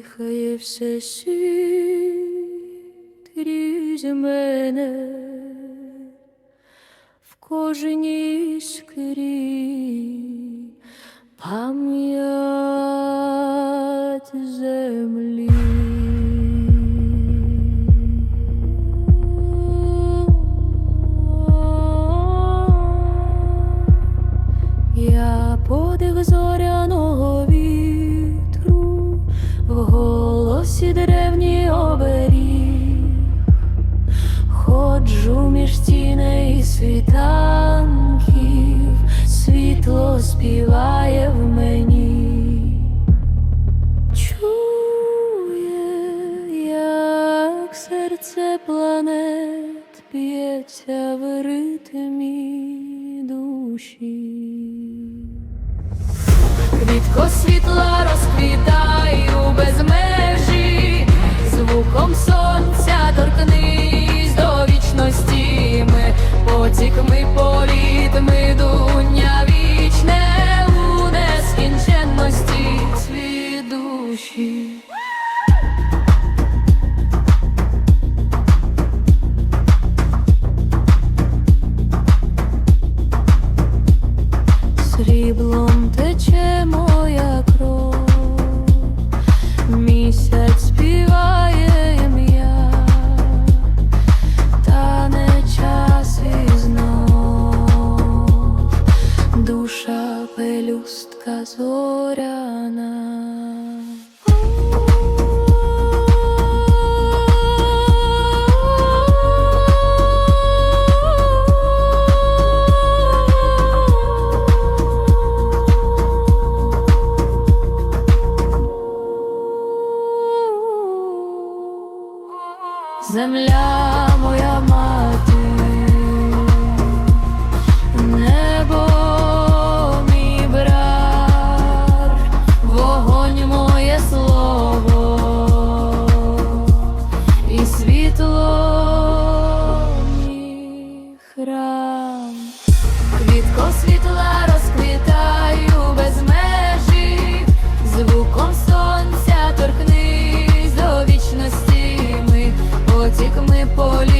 дихає все світ крізь мене в кожній іскрі пам'ять землі. Я подих зоряного світанків, світло співає в мені, чує, як серце планет б'ється в ритмі душі. Квітко світла розквітаю без межі, місяць співає ім'я, та не час і душа пелюстка зоряна. Земля ми полі.